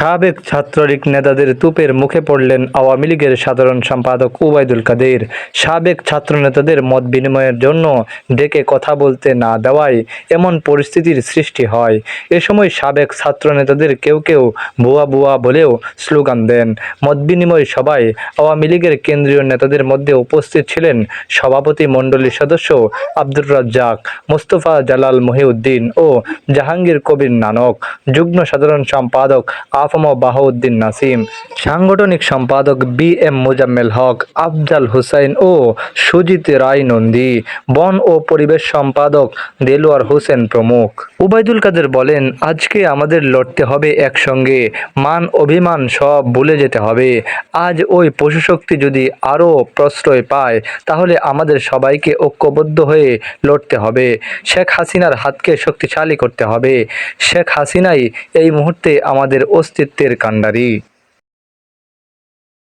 সাবেক ছাত্রলীগ নেতাদের তুপের মুখে পড়লেন আওয়ামী লীগের সাধারণ সম্পাদক ওবায়দুল কাদের। সাবেক ছাত্র নেতাদের মত বিনিময়ের জন্য ডেকে কথা বলতে না দেওয়ায় এমন পরিস্থিতির সৃষ্টি হয়। এ সময় সাবেক ছাত্র নেতাদের কেউ কেউ ভুয়া বুয়া বলেও স্লোগান দেন। মত বিনিময় সভায় আওয়ামী লীগের কেন্দ্রীয় নেতাদের মধ্যে উপস্থিত ছিলেন সভাপতি মণ্ডলীর সদস্য আব্দুর রাজ্জাক, মোস্তফা জালাল মহিউদ্দিন ও জাহাঙ্গীর কবির নানক। যুগ্ম সাধারণ সম্পাদক আফম বাহাউদ্দিন নাসিম, সাংগঠনিক সম্পাদক বি এম মোজাম্মেল হক, আফজাল হুসাইন ও সুজিত রায় নন্দী, বন ও পরিবেশ সম্পাদক দেলোয়ার হোসেন প্রমুখ। উবাইদুল কাদের বলেন, আজকে আমাদের লড়তে হবে একসঙ্গে, মান অভিমান সব ভুলে যেতে হবে। আজ ওই পশুশক্তি যদি আরও প্রশ্রয় পায়, তাহলে আমাদের সবাইকে ঐক্যবদ্ধ হয়ে লড়তে হবে। শেখ হাসিনার হাতকে শক্তিশালী করতে হবে। শেখ হাসিনাই এই মুহূর্তে আমাদের சித்தேர் கண்டறி